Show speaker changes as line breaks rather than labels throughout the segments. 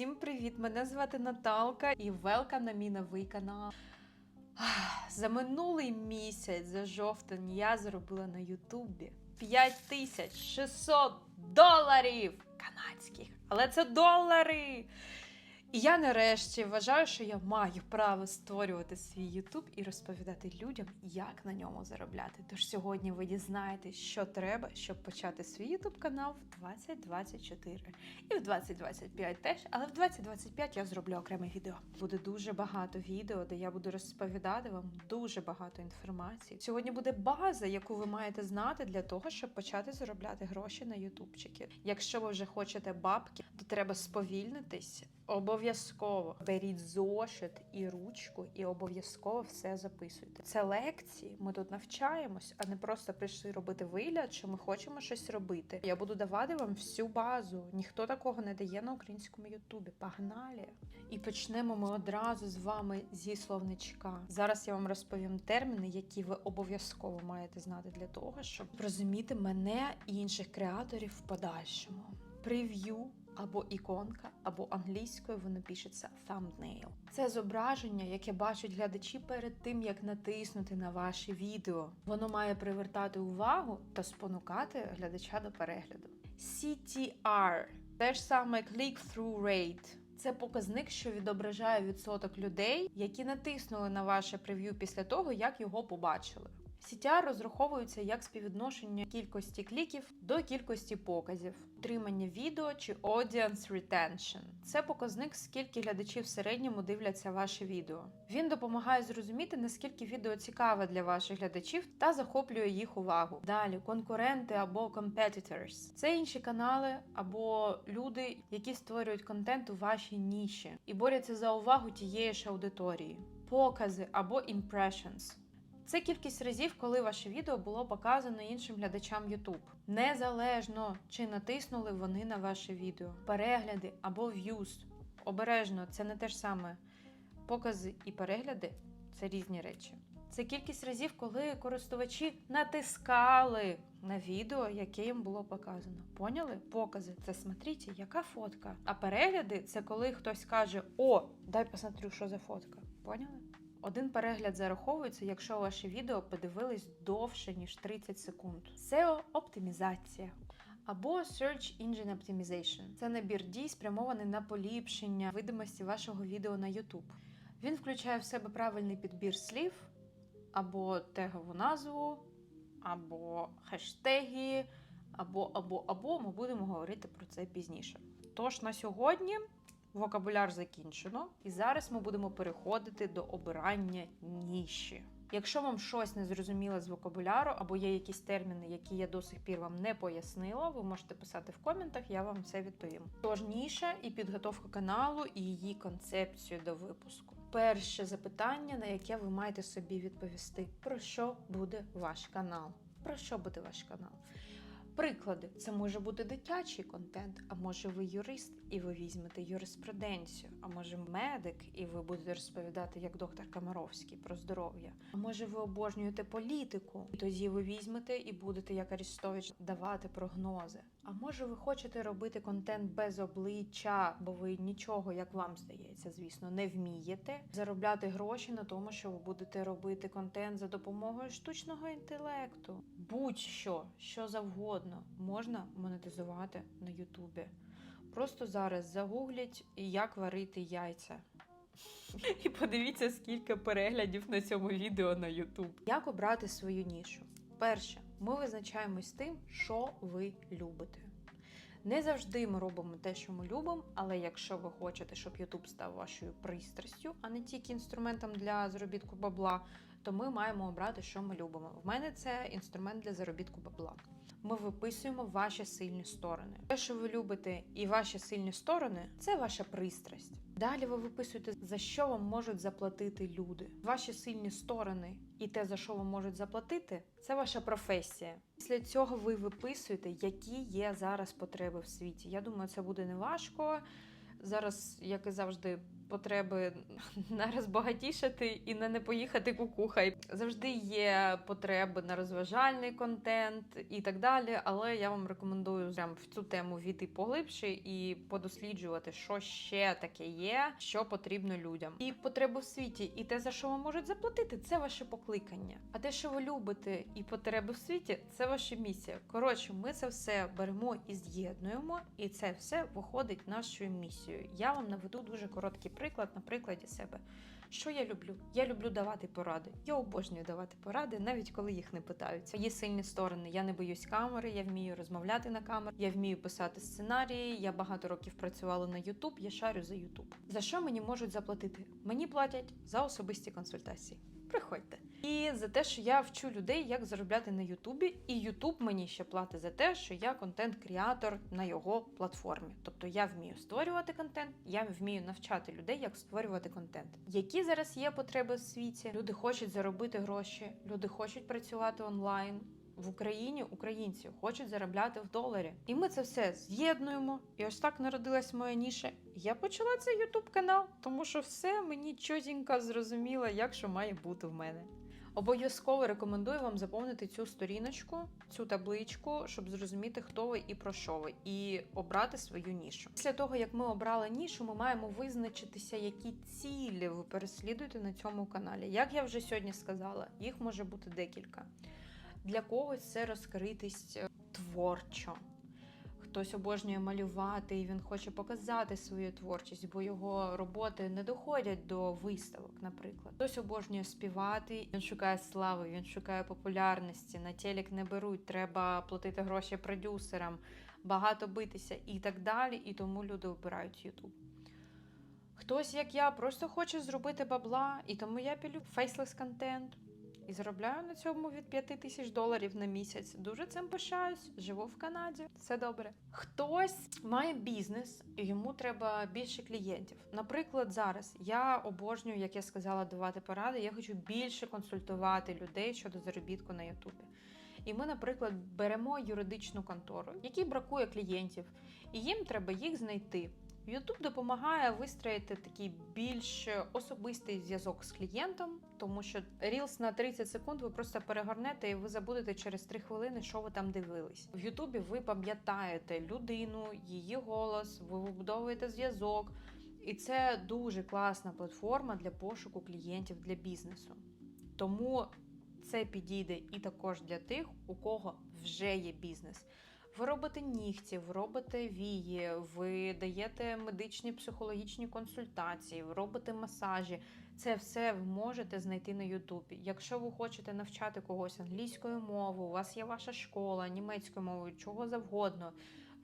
Всім привіт! Мене звати Наталка і велкам на мій новий канал. За минулий місяць, за жовтень, я заробила на Ютубі 5600 доларів канадських. Але це долари! І я нарешті вважаю, що я маю право створювати свій Ютуб і розповідати людям, як на ньому заробляти. Тож сьогодні ви дізнаєтесь, що треба, щоб почати свій Ютуб канал в 2024. І в 2025 теж, але в 2025 я зроблю окреме відео. Буде дуже багато відео, де я буду розповідати вам дуже багато інформації. Сьогодні буде база, яку ви маєте знати для того, щоб почати заробляти гроші на ютубчики. Якщо ви вже хочете бабки, то треба сповільнитись. Обов'язково беріть зошит і ручку, і обов'язково все записуйте. Це лекції. Ми тут навчаємось, а не просто прийшли робити вигляд, що ми хочемо щось робити. Я буду давати вам всю базу. Ніхто такого не дає на українському Ютубі. Погнали! І почнемо ми одразу з вами зі словничка. Зараз я вам розповім терміни, які ви обов'язково маєте знати для того, щоб розуміти мене і інших креаторів в подальшому. Прев'ю або іконка, або англійською воно пишеться thumbnail. Це зображення, яке бачать глядачі перед тим, як натиснути на ваше відео. Воно має привертати увагу та спонукати глядача до перегляду. CTR – те ж саме click-through rate. Це показник, що відображає відсоток людей, які натиснули на ваше прев'ю після того, як його побачили. CTR розраховується як співвідношення кількості кліків до кількості показів, утримання відео чи audience retention. Це показник, скільки глядачів в середньому дивляться ваше відео. Він допомагає зрозуміти, наскільки відео цікаве для ваших глядачів та захоплює їх увагу. Далі конкуренти або competitors. Це інші канали або люди, які створюють контент у вашій ніші і борються за увагу тієї ж аудиторії. Покази або impressions. Це кількість разів, коли ваше відео було показано іншим глядачам YouTube. Незалежно чи натиснули вони на ваше відео. Перегляди або views. Обережно, це не те ж саме. Покази і перегляди це різні речі. Це кількість разів, коли користувачі натискали на відео, яке їм було показано. Поняли? Покази це смотрите, яка фотка. А перегляди це коли хтось каже: О, дай посмотрю, що за фотка. Поняли? Один перегляд зараховується, якщо ваше відео подивились довше, ніж 30 секунд. SEO оптимізація. Або Search Engine Optimization. Це набір дій, спрямований на поліпшення видимості вашого відео на YouTube. Він включає в себе правильний підбір слів, або тегову назву, або хештеги, або, або, або ми будемо говорити про це пізніше. Тож на сьогодні Вокабуляр закінчено, і зараз ми будемо переходити до обирання ніші. Якщо вам щось не зрозуміло з вокабуляру, або є якісь терміни, які я до сих пір вам не пояснила, ви можете писати в коментах, я вам все відповім. Тож ніша і підготовка каналу і її концепцію до випуску. Перше запитання, на яке ви маєте собі відповісти: про що буде ваш канал? Про що буде ваш канал? Приклади, це може бути дитячий контент, а може ви юрист і ви візьмете юриспруденцію, а може медик, і ви будете розповідати як доктор Камаровський про здоров'я. А може ви обожнюєте політику, і тоді ви візьмете і будете як Арістович давати прогнози. А може ви хочете робити контент без обличчя, бо ви нічого, як вам здається, звісно, не вмієте заробляти гроші на тому, що ви будете робити контент за допомогою штучного інтелекту. Будь-що, що завгодно, можна монетизувати на Ютубі. Просто зараз загугліть, як варити яйця. І подивіться, скільки переглядів на цьому відео на YouTube. Як обрати свою нішу? Перше, ми визначаємось тим, що ви любите. Не завжди ми робимо те, що ми любимо, але якщо ви хочете, щоб YouTube став вашою пристрастю, а не тільки інструментом для заробітку бабла, то ми маємо обрати, що ми любимо. В мене це інструмент для заробітку бабла. Ми виписуємо ваші сильні сторони. Те, що ви любите, і ваші сильні сторони це ваша пристрасть. Далі ви виписуєте, за що вам можуть заплатити люди. Ваші сильні сторони і те, за що вам можуть заплатити, це ваша професія. Після цього ви виписуєте, які є зараз потреби в світі. Я думаю, це буде не важко. Зараз, як і завжди, потреби не розбагатішати і не, не поїхати кукухай. Завжди є потреби на розважальний контент і так далі. Але я вам рекомендую прям в цю тему війти поглибше і подосліджувати, що ще таке є, що потрібно людям. І потреби в світі, і те, за що вам можуть заплатити, це ваше покликання. А те, що ви любите, і потреби в світі, це ваша місія. Коротше, ми це все беремо і з'єднуємо, і це все виходить нашою місією. Я вам наведу дуже короткий на прикладі себе. Що я люблю? Я люблю давати поради. Я обожнюю давати поради, навіть коли їх не питаються. Є сильні сторони. Я не боюсь камери, я вмію розмовляти на камері, я вмію писати сценарії. Я багато років працювала на Ютуб, я шарю за Ютуб. За що мені можуть заплатити? Мені платять за особисті консультації. Приходьте. І за те, що я вчу людей, як заробляти на Ютубі, і Ютуб мені ще платить за те, що я контент-креатор на його платформі. Тобто я вмію створювати контент, я вмію навчати людей, як створювати контент. Які зараз є потреби в світі? Люди хочуть заробити гроші, люди хочуть працювати онлайн. В Україні українці хочуть заробляти в доларі. І ми це все з'єднуємо. І ось так народилась моя ніша. Я почала цей ютуб канал, тому що все мені чотенько зрозуміло, як що має бути в мене. Обов'язково рекомендую вам заповнити цю сторіночку, цю табличку, щоб зрозуміти, хто ви і про що ви, і обрати свою нішу. Після того, як ми обрали нішу, ми маємо визначитися, які цілі ви переслідуєте на цьому каналі. Як я вже сьогодні сказала, їх може бути декілька. Для когось це розкритись е, творчо. Хтось обожнює малювати, і він хоче показати свою творчість, бо його роботи не доходять до виставок, наприклад. Хтось обожнює співати, він шукає слави, він шукає популярності. На телек не беруть, треба платити гроші продюсерам, багато битися і так далі. І тому люди обирають Ютуб. Хтось, як я, просто хоче зробити бабла, і тому я пілю фейслес контент. І заробляю на цьому від 5 тисяч доларів на місяць. Дуже цим пишаюсь. Живу в Канаді. Все добре. Хтось має бізнес, і йому треба більше клієнтів. Наприклад, зараз я обожнюю, як я сказала, давати поради. Я хочу більше консультувати людей щодо заробітку на Ютубі. І ми, наприклад, беремо юридичну контору, якій бракує клієнтів, і їм треба їх знайти. YouTube допомагає вистроїти такий більш особистий зв'язок з клієнтом, тому що Reels на 30 секунд ви просто перегорнете і ви забудете через 3 хвилини, що ви там дивились. В Ютубі ви пам'ятаєте людину, її голос, ви вибудовуєте зв'язок. І це дуже класна платформа для пошуку клієнтів для бізнесу. Тому це підійде і також для тих, у кого вже є бізнес. Ви робите нігті, ви робите вії, ви даєте медичні психологічні консультації, ви робите масажі. Це все ви можете знайти на Ютубі. Якщо ви хочете навчати когось англійською мовою, у вас є ваша школа, німецькою мовою, чого завгодно.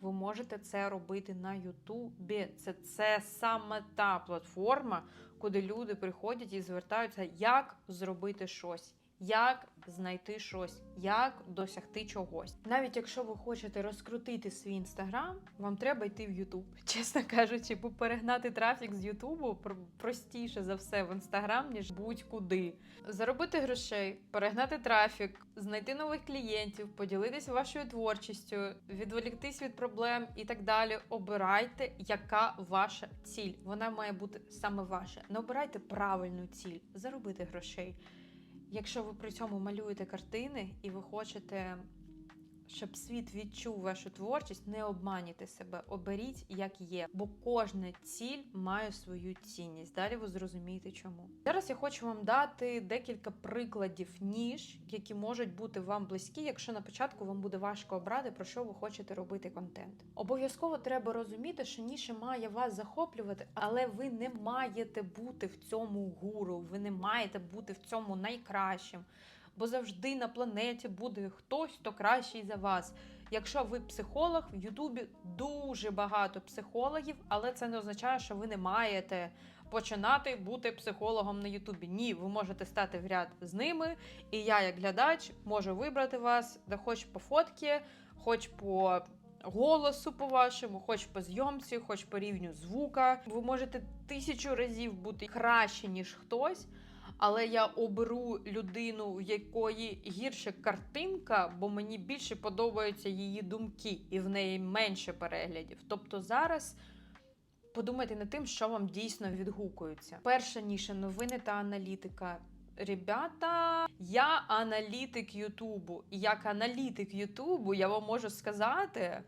Ви можете це робити на Ютубі. Це, це саме та платформа, куди люди приходять і звертаються, як зробити щось. Як знайти щось, як досягти чогось. Навіть якщо ви хочете розкрутити свій інстаграм, вам треба йти в Ютуб. Чесно кажучи, бо перегнати трафік з Ютубу пр- простіше за все в інстаграм, ніж будь-куди. Заробити грошей, перегнати трафік, знайти нових клієнтів, поділитися вашою творчістю, відволіктись від проблем і так далі. Обирайте, яка ваша ціль. Вона має бути саме ваша. Не обирайте правильну ціль, заробити грошей. Якщо ви при цьому малюєте картини і ви хочете, щоб світ відчув вашу творчість, не обманюйте себе, оберіть як є, бо кожна ціль має свою цінність. Далі ви зрозумієте, чому. Зараз я хочу вам дати декілька прикладів ніж, які можуть бути вам близькі, якщо на початку вам буде важко обрати, про що ви хочете робити контент. Обов'язково треба розуміти, що ніша має вас захоплювати, але ви не маєте бути в цьому гуру, ви не маєте бути в цьому найкращим. Бо завжди на планеті буде хтось, хто кращий за вас. Якщо ви психолог, в Ютубі дуже багато психологів, але це не означає, що ви не маєте починати бути психологом на Ютубі. Ні, ви можете стати в ряд з ними, і я, як глядач, можу вибрати вас, де хоч по фотки, хоч по голосу по вашому, хоч по зйомці, хоч по рівню звука. Ви можете тисячу разів бути краще, ніж хтось. Але я оберу людину, у якої гірше картинка, бо мені більше подобаються її думки, і в неї менше переглядів. Тобто зараз подумайте над тим, що вам дійсно відгукується. Перша ніша новини та аналітика. Ребята, я аналітик Ютубу. І як аналітик Ютубу, я вам можу сказати,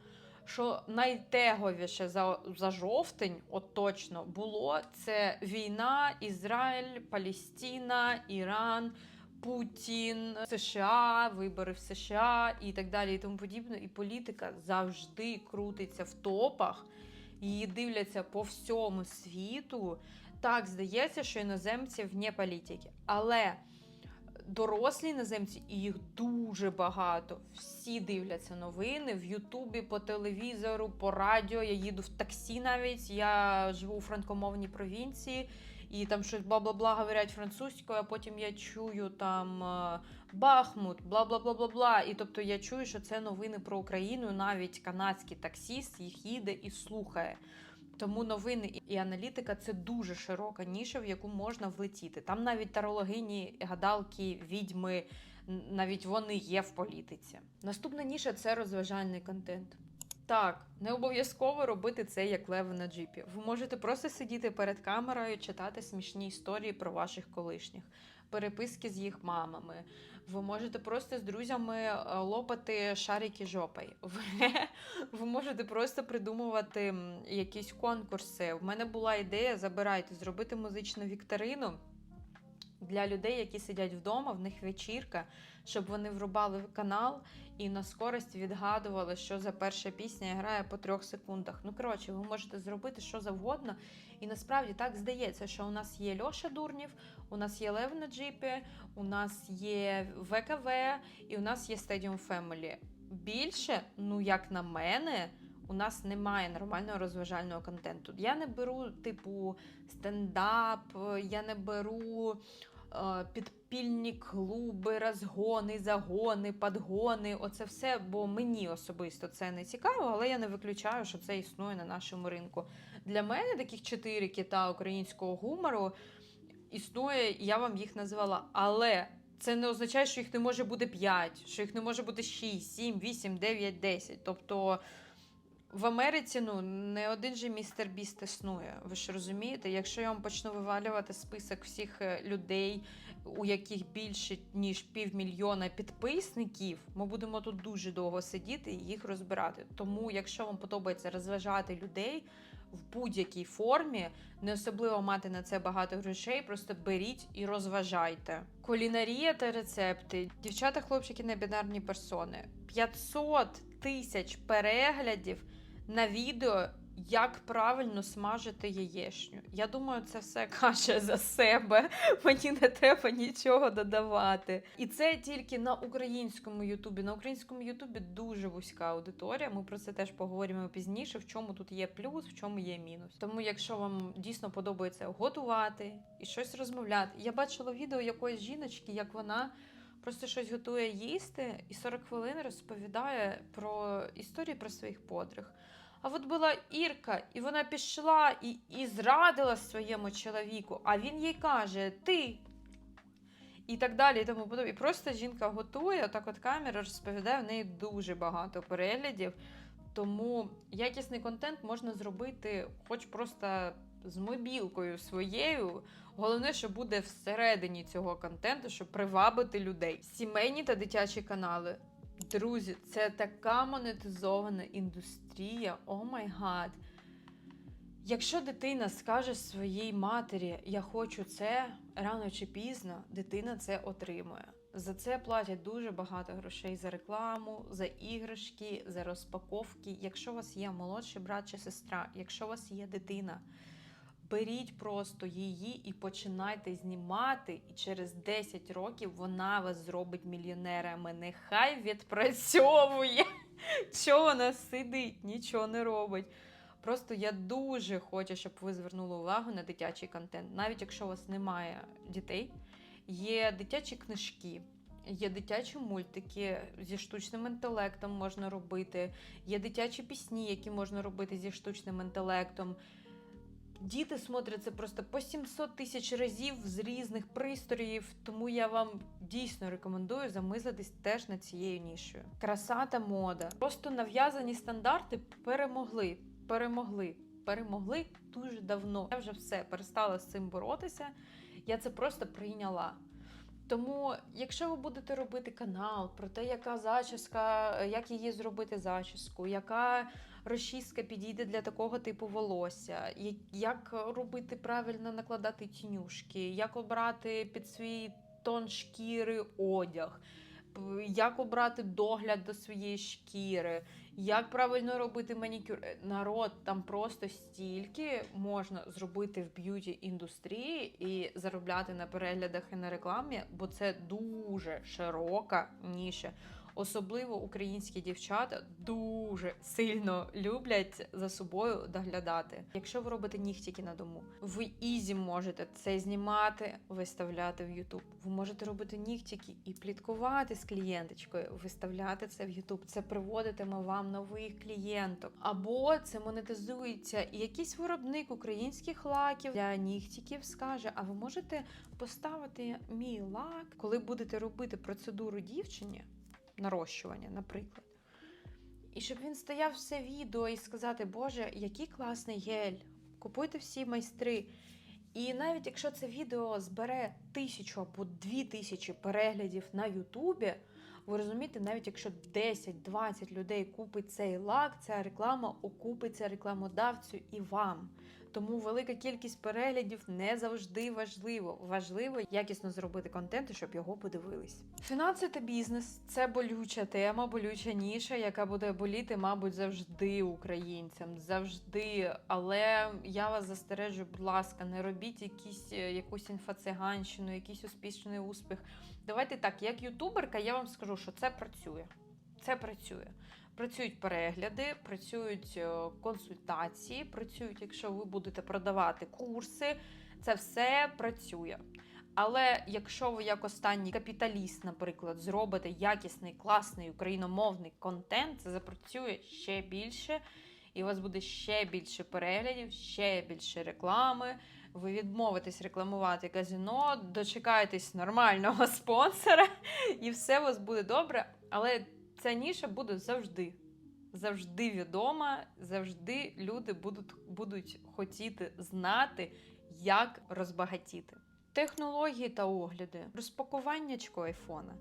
що найтеговіше за, за жовтень, от точно, було це війна, Ізраїль, Палістина, Іран. Путін, США, вибори в США і так далі, і тому подібне. І політика завжди крутиться в топах. Її дивляться по всьому світу. Так, здається, що іноземці вне політики. Але дорослі іноземці, і їх дуже багато. Всі дивляться новини в Ютубі, по телевізору, по радіо. Я їду в таксі навіть. Я живу у франкомовній провінції, і там щось бла-бла-бла говорять французькою, а потім я чую там е, Бахмут, бла бла бла бла бла. І тобто я чую, що це новини про Україну. Навіть канадський таксіст їх їде і слухає. Тому новини і аналітика це дуже широка ніша, в яку можна влетіти. Там навіть тарологині, гадалки, відьми, навіть вони є в політиці. Наступна ніша це розважальний контент. Так, не обов'язково робити це як леви на джипі. Ви можете просто сидіти перед камерою, читати смішні історії про ваших колишніх, переписки з їх мамами. Ви можете просто з друзями е, лопати шарики жопою. Ви, ви можете просто придумувати якісь конкурси. У мене була ідея забирайте, зробити музичну вікторину для людей, які сидять вдома, в них вечірка, щоб вони врубали канал і на скорость відгадували, що за перша пісня грає по трьох секундах. Ну коротше, ви можете зробити що завгодно. І насправді так здається, що у нас є Льоша Дурнів, у нас є Лев на джипі, у нас є ВКВ і у нас є Stadium Family. Більше, ну як на мене. У нас немає нормального розважального контенту. Я не беру, типу, стендап, я не беру підпільні клуби, розгони, загони, подгони. Оце все, бо мені особисто це не цікаво, але я не виключаю, що це існує на нашому ринку. Для мене таких чотири кита українського гумору існує, я вам їх назвала. Але це не означає, що їх не може бути 5, що їх не може бути 6, 7, 8, 9, 10. Тобто в Америці ну не один же містер Біст існує. Ви ж розумієте? Якщо я вам почну вивалювати список всіх е, людей, у яких більше ніж півмільйона підписників, ми будемо тут дуже довго сидіти і їх розбирати. Тому, якщо вам подобається розважати людей в будь-якій формі, не особливо мати на це багато грошей, просто беріть і розважайте. Кулінарія та рецепти. Дівчата, хлопчики, не бінарні персони. 500 тисяч переглядів на відео, як правильно смажити яєчню. Я думаю, це все каже за себе. Мені не треба нічого додавати. І це тільки на українському Ютубі. На українському Ютубі дуже вузька аудиторія. Ми про це теж поговоримо пізніше. В чому тут є плюс, в чому є мінус. Тому, якщо вам дійсно подобається готувати і щось розмовляти, я бачила відео якоїсь жіночки, як вона. Просто щось готує їсти і 40 хвилин розповідає про історії про своїх подруг. А от була Ірка, і вона пішла і, і зрадила своєму чоловіку, а він їй каже: Ти. І так далі, і тому подобне. І просто жінка готує, так от камера розповідає, в неї дуже багато переглядів. Тому якісний контент можна зробити, хоч просто з мобілкою своєю. Головне, що буде всередині цього контенту, щоб привабити людей. Сімейні та дитячі канали. Друзі, це така монетизована індустрія. О май гад. Якщо дитина скаже своїй матері, я хочу це, рано чи пізно дитина це отримує. За це платять дуже багато грошей за рекламу, за іграшки, за розпаковки. Якщо у вас є молодший брат чи сестра, якщо у вас є дитина, беріть просто її і починайте знімати, і через 10 років вона вас зробить мільйонерами. Нехай відпрацьовує. Чого вона сидить, нічого не робить. Просто я дуже хочу, щоб ви звернули увагу на дитячий контент. Навіть якщо у вас немає дітей, є дитячі книжки. Є дитячі мультики зі штучним інтелектом можна робити, є дитячі пісні, які можна робити зі штучним інтелектом. Діти смотрять це просто по 700 тисяч разів з різних пристроїв, тому я вам дійсно рекомендую замислитись теж над цією нішою. Краса та мода. Просто нав'язані стандарти перемогли. Перемогли. перемогли дуже давно. Я вже все перестала з цим боротися. Я це просто прийняла. Тому, якщо ви будете робити канал про те, яка зачіска, як її зробити зачіску, яка розчіска підійде для такого типу волосся, як робити правильно накладати тінюшки, як обрати під свій тон шкіри одяг, як обрати догляд до своєї шкіри, як правильно робити манікюр. Е, Народ там просто стільки можна зробити в б'юті індустрії і заробляти на переглядах і на рекламі, бо це дуже широка ніша. Особливо українські дівчата дуже сильно люблять за собою доглядати. Якщо ви робите нігтики на дому, ви ізі можете це знімати, виставляти в YouTube. Ви можете робити нігтики і пліткувати з клієнточкою, виставляти це в YouTube. Це приводитиме вам нових клієнток. Або це монетизується і якийсь виробник українських лаків для нігтиків скаже: а ви можете поставити мій лак, коли будете робити процедуру дівчині нарощування, наприклад. І щоб він стояв все відео і сказати, Боже, який класний гель, купуйте всі майстри. І навіть якщо це відео збере тисячу або дві тисячі переглядів на Ютубі, ви розумієте, навіть якщо 10-20 людей купить цей лак, ця реклама окупиться рекламодавцю і вам. Тому велика кількість переглядів не завжди важливо. Важливо якісно зробити контент, щоб його подивились. Фінанси та бізнес це болюча тема, болюча ніша, яка буде боліти, мабуть, завжди українцям. Завжди. Але я вас застережу, будь ласка, не робіть якісь, е, якусь інфоциганщину, якийсь успішний успіх. Давайте так, як ютуберка, я вам скажу, що це працює. Це працює. Працюють перегляди, працюють е, консультації, працюють, якщо ви будете продавати курси, це все працює. Але якщо ви як останній капіталіст, наприклад, зробите якісний, класний україномовний контент, це запрацює ще більше, і у вас буде ще більше переглядів, ще більше реклами. Ви відмовитесь рекламувати казино, дочекаєтесь нормального спонсора, і все у вас буде добре. Але ця ніша буде завжди. Завжди відома, завжди люди будуть, будуть хотіти знати, як розбагатіти. Технології та огляди, розпакуваннячко айфона,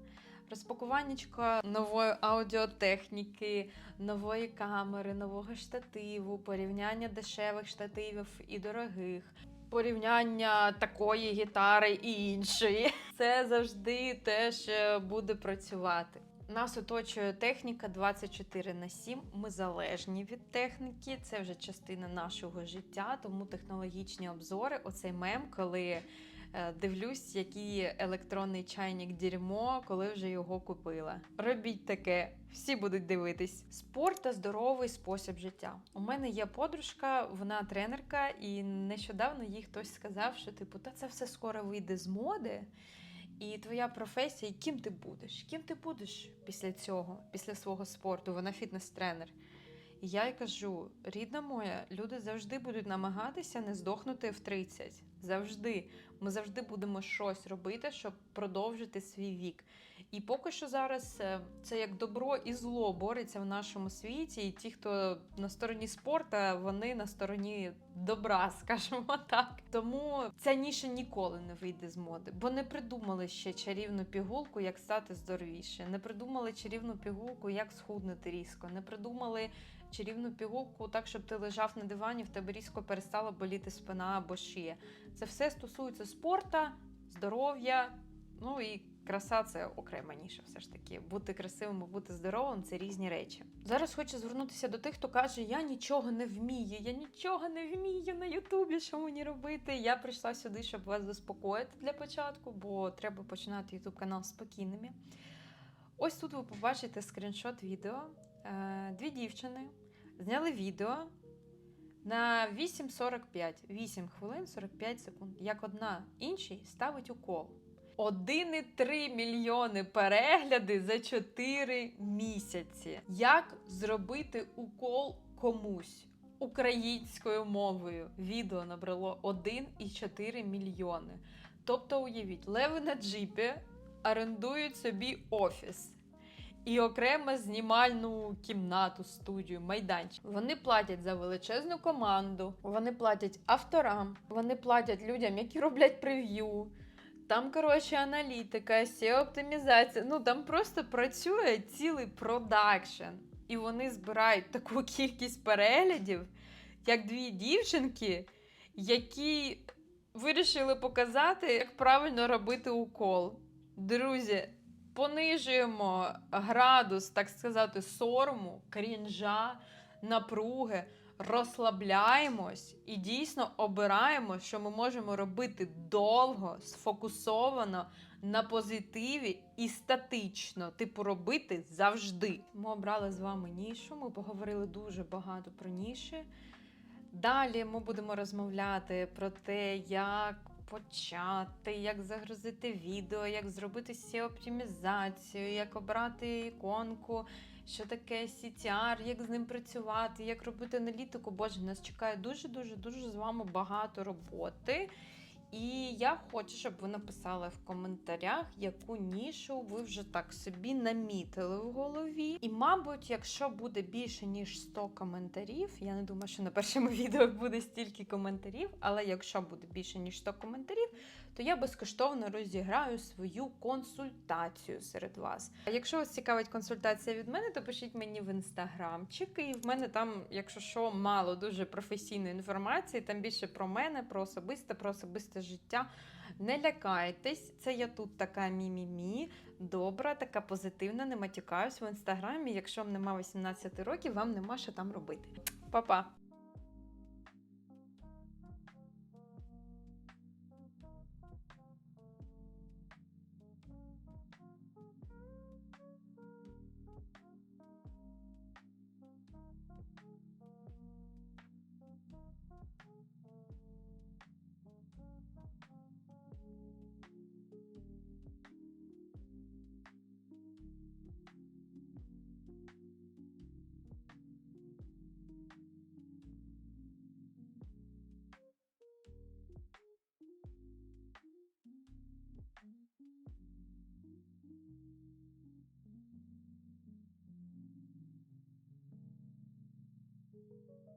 розпакуваннячко нової аудіотехніки, нової камери, нового штативу, порівняння дешевих штативів і дорогих. Порівняння такої гітари і іншої. Це завжди теж буде працювати. Нас оточує техніка 24 на 7. Ми залежні від техніки. Це вже частина нашого життя, тому технологічні обзори. Оцей мем, коли дивлюсь, який електронний чайник дерьмо, коли вже його купила. Робіть таке, всі будуть дивитись. Спорт та здоровий спосіб життя. У мене є подружка, вона тренерка, і нещодавно їй хтось сказав, що типу, та це все скоро вийде з моди. І твоя професія, і ким ти будеш? Ким ти будеш після цього, після свого спорту? Вона фітнес-тренер. І я й кажу: рідна моя, люди завжди будуть намагатися не здохнути в 30. Завжди. Ми завжди будемо щось робити, щоб продовжити свій вік. І поки що зараз е, це як добро і зло бореться в нашому світі. І ті, хто на стороні спорту, вони на стороні добра, скажімо так. Тому ця ніша ніколи не вийде з моди, бо не придумали ще чарівну пігулку, як стати здоровіше. Не придумали чарівну пігулку, як схуднути різко. Не придумали чарівну пігулку так, щоб ти лежав на дивані, в тебе різко перестала боліти спина або шия. Це все стосується спорту, здоров'я, ну і краса це окрема ніша. Все ж таки, бути красивим, і бути здоровим це різні речі. Зараз хочу звернутися до тих, хто каже: Я нічого не вмію, я нічого не вмію на Ютубі. Що мені робити? Я прийшла сюди, щоб вас заспокоїти для початку, бо треба починати Ютуб канал спокійними. Ось тут ви побачите скріншот відео. Е, Дві дівчини зняли відео на 8.45, 8 хвилин 45 секунд, як одна іншій ставить укол. 1,3 мільйони перегляди за 4 місяці. Як зробити укол комусь українською мовою? Відео набрало 1,4 мільйони. Тобто, уявіть, леви на джипі орендують собі офіс. І окремо знімальну кімнату, студію, майданчик. Вони платять за величезну команду, вони платять авторам, вони платять людям, які роблять прев'ю. Там, коротше, аналітика, seo оптимізація. Ну там просто працює цілий продакшн. І вони збирають таку кількість переглядів, як дві дівчинки, які вирішили показати, як правильно робити укол. Друзі, понижуємо градус, так сказати, сорому, крінжа, напруги, розслабляємось і дійсно обираємо, що ми можемо робити довго, сфокусовано, на позитиві і статично, типу, робити завжди. Ми обрали з вами нішу, ми поговорили дуже багато про ніші. Далі ми будемо розмовляти про те, як почати, як загрузити відео, як зробити seo оптимізацію, як обрати іконку, що таке CTR, як з ним працювати, як робити аналітику. Боже, нас чекає дуже-дуже дуже з вами багато роботи. І я хочу, щоб ви написали в коментарях, яку нішу ви вже так собі намітили в голові. І, мабуть, якщо буде більше ніж 100 коментарів, я не думаю, що на першому відео буде стільки коментарів, але якщо буде більше ніж 100 коментарів, то я безкоштовно розіграю свою консультацію серед вас. А якщо вас цікавить консультація від мене, то пишіть мені в інстаграмчик, і в мене там, якщо що, мало дуже професійної інформації, там більше про мене, про особисте, про особисте життя. Не лякайтесь, це я тут така мі-мі-мі, добра, така позитивна, не матюкаюсь в інстаграмі. Якщо вам нема 18 років, вам нема що там робити. Па-па! Thank you.